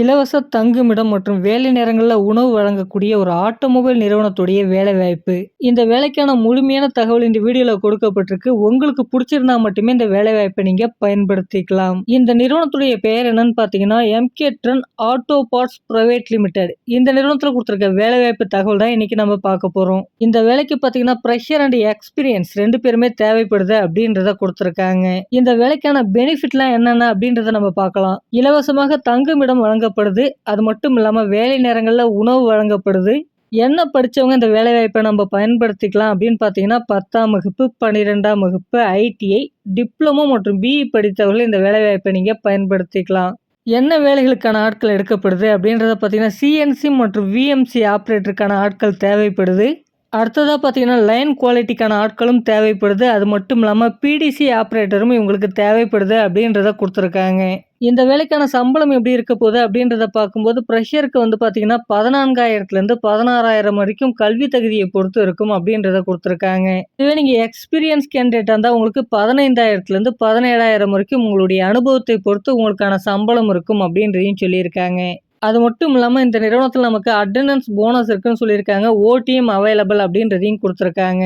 இலவச தங்குமிடம் மற்றும் வேலை நேரங்களில் உணவு வழங்கக்கூடிய ஒரு ஆட்டோமொபைல் நிறுவனத்துடைய வேலைவாய்ப்பு இந்த வேலைக்கான முழுமையான தகவல் இந்த வீடியோவில் கொடுக்கப்பட்டிருக்கு. உங்களுக்கு பிடிச்சிருந்தா மட்டுமே இந்த வேலைவாய்ப்பை நீங்கள் பயன்படுத்திக்கலாம். இந்த நிறுவனத்துடைய பெயர் என்னன்னு பார்த்தீங்கன்னா MK Tron auto parts private limited இந்த நிறுவனத்தில் கொடுத்துருக்க வேலைவாய்ப்பு தகவல் தான் இன்னைக்கு நம்ம பார்க்க போகிறோம் இந்த வேலைக்கு பார்த்தீங்கன்னா ப்ரெஷர் அண்ட் எக்ஸ்பீரியன்ஸ் ரெண்டு பேருமே தேவைப்படுது அப்படின்றத கொடுத்துருக்காங்க. இந்த வேலைக்கான பெனிஃபிட்லாம் என்னென்ன அப்படின்றத நம்ம பார்க்கலாம். இலவசமாக தங்குமிடம் வழங்கப்படுது. அது மட்டும் இல்லாமல் வேலை நேரங்களில் உணவு வழங்கப்படுது. என்ன படித்தவங்க இந்த வேலைவாய்ப்பை நம்ம பயன்படுத்திக்கலாம் அப்படின்னு பார்த்தீங்கன்னா பத்தாம் வகுப்பு பன்னிரெண்டாம் வகுப்பு ஐடிஐ டிப்ளமோ மற்றும் பிஇ படித்தவர்கள் இந்த வேலைவாய்ப்பை நீங்கள் பயன்படுத்திக்கலாம். என்ன வேலைகளுக்கான ஆட்கள் எடுக்கப்படுது அப்படின்றத பார்த்தீங்கன்னா சிஎன்சி மற்றும் விஎம்சி ஆப்ரேட்டருக்கான ஆட்கள் தேவைப்படுது. அடுத்ததாக பார்த்தீங்கன்னா லைன் குவாலிட்டிக்கான ஆட்களும் தேவைப்படுது. அது மட்டும் இல்லாமல் பிடிசி ஆப்ரேட்டரும் இவங்களுக்கு தேவைப்படுது அப்படின்றத கொடுத்துருக்காங்க. இந்த வேலைக்கான சம்பளம் எப்படி இருக்க போகுது அப்படின்றத பார்க்கும்போது ப்ரெஷருக்கு வந்து பார்த்தீங்கன்னா பதினான்காயிரத்துலேருந்து பதினாறாயிரம் வரைக்கும் கல்வி தகுதியை பொறுத்து இருக்கும் அப்படின்றத கொடுத்துருக்காங்க. இதுவே நீங்கள் எக்ஸ்பீரியன்ஸ் கேண்டிடேட்டாக இருந்தால் உங்களுக்கு பதினைந்தாயிரத்துலேருந்து பதினேழாயிரம் வரைக்கும் உங்களுடைய அனுபவத்தை பொறுத்து உங்களுக்கான சம்பளம் இருக்கும் அப்படின்றதையும் சொல்லியிருக்காங்க. அது மட்டும் இல்லாமல் இந்த நிறுவனத்தில் நமக்கு அட்டண்டன்ஸ் போனஸ் இருக்குன்னு சொல்லியிருக்காங்க. ஓடிஎம் அவைலபிள் அப்படின்றதையும் கொடுத்துருக்காங்க.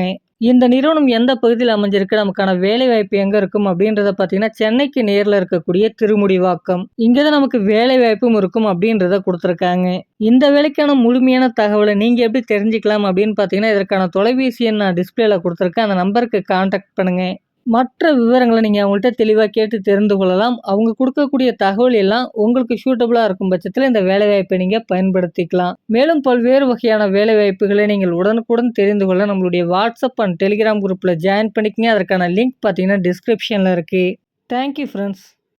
இந்த நிறுவனம் எந்த பகுதியில் அமைஞ்சிருக்கு? நமக்கான வேலை வாய்ப்பு எங்கே இருக்கும் அப்படின்றத பார்த்தீங்கன்னா சென்னைக்கு நேரில் இருக்கக்கூடிய திருமுடிவாக்கம். இங்கே தான் நமக்கு வேலை வாய்ப்பும் இருக்கும் அப்படின்றத கொடுத்துருக்காங்க. இந்த வேலைக்கான முழுமையான தகவலை நீங்கள் எப்படி தெரிஞ்சுக்கலாம் அப்படின்னு பார்த்தீங்கன்னா இதற்கான தொலைபேசி எண் நான் டிஸ்பிளேல கொடுத்துருக்கேன். அந்த நம்பருக்கு கான்டாக்ட் பண்ணுங்கள் மற்ற விவரங்களை நீங்கள் அவங்கள்ட்ட தெளிவாக கேட்டு தெரிந்து கொள்ளலாம். அவங்க கொடுக்கக்கூடிய தகவல் எல்லாம் உங்களுக்கு சூட்டபுளாக இருக்கும் பட்சத்தில் இந்த வேலைவாய்ப்பை நீங்கள் பயன்படுத்திக்கலாம். மேலும் பல்வேறு வகையான வேலைவாய்ப்புகளை நீங்கள் உடனுக்குடன் தெரிந்து கொள்ள நம்மளுடைய வாட்ஸ்அப் அண்ட் டெலிகிராம் குரூப்பில் ஜாயின் பண்ணிக்கங்க. அதற்கான லிங்க் பார்த்தீங்கன்னா டிஸ்கிரிப்ஷனில் இருக்குது தேங்க்யூ ஃப்ரெண்ட்ஸ்